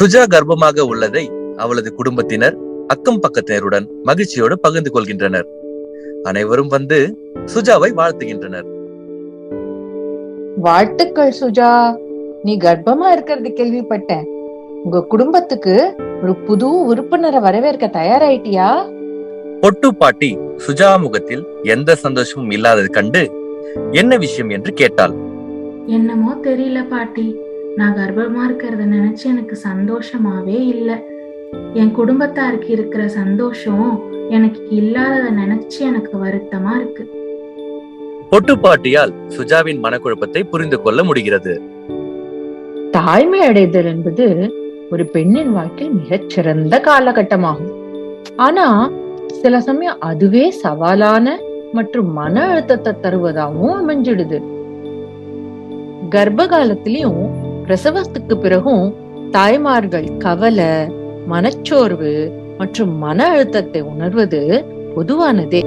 சுஜா கர்ப்பமாக உள்ளதை அவளது குடும்பத்தினர் அக்கம் பக்கத்தினருடன் மகிழ்ச்சியோடு பகிர்ந்து கொள்கின்றனர். அனைவரும் வந்து சுஜாவை வாழ்த்துகின்றனர். வாழ்த்துக்கள் சுஜா. நீ கர்ப்பமா இருக்கிறது கேள்விப்பட்டேன். உங்க குடும்பத்துக்கு ஒரு புது உறுப்பினரை வரவேற்க தயாராயிட்டியா? பொட்டு பாட்டி சுஜா முகத்தில் எந்த சந்தோஷமும் இல்லாதது கண்டு என்ன விஷயம் என்று கேட்டாள். என்னமோ தெரியல பாட்டி. நான் கர்ப்பமா இருக்கிறத நினைச்சு எனக்கு சந்தோஷமாவே இல்ல. என் குடும்பத்தாருக்கு இருக்கிற சந்தோஷம் எனக்கு இல்லாதத நினைச்சு எனக்கு வருத்தமா இருக்கு. பொட்டு பாட்டியால் சுஜாவின் மனக்குழப்பத்தை புரிந்து கொள்ள முடிகிறது. தாய்மை அடைதல் என்பது ஒரு பெண்ணின் வாழ்க்கையில் மிகச்சிறந்த காலகட்டமாகும். ஆனா சில சமயம் அதுவே சவாலான மற்றும் மன அழுத்தத்தை தருவதாகவும் அமைஞ்சிடுது. கர்ப்ப காலத்திலயும் பிரசவத்துக்கு பிறகும் தாய்மார்கள் கவலை மனச்சோர்வு மற்றும் மன அழுத்தத்தை உணர்வது பொதுவானதே.